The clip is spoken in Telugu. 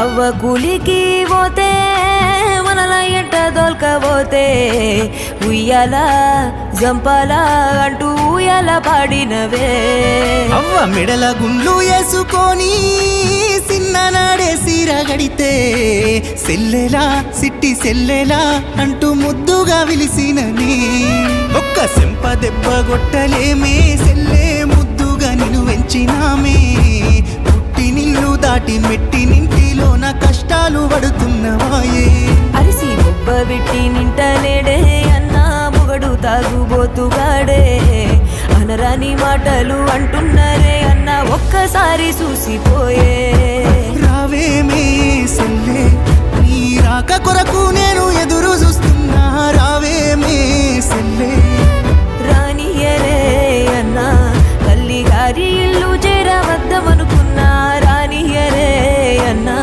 అవ్వ కూలికి పోతే మనల ఎంట దొల్కపోతే ఉయ్యాల జంపాల అంటూ ఉయ్యాల పాడినవే. అవ్వ మెడల గుండ్లు వేసుకొని సిన్ననాడే సీరగడితే సెల్లెలా సిట్టి సెల్లెలా అంటూ ముద్దుగా విలిసినని. ఒక్క సెంప దెబ్బ కొట్టలేమే సెల్లే ముద్దుగా నిన్ను వెంచినామే. నాటి మెట్టి నింటిలో నా కష్టాలు పడుతున్నవాయే. అరిసి గొప్ప పెట్టి నింటలేడే అన్నా మొగడు తాగుబోతుగాడే. అనరాని మాటలు అంటున్నారే అన్న ఒక్కసారి చూసిపోయే. రావేమే సల్లే నీ రాక కొరకు నేను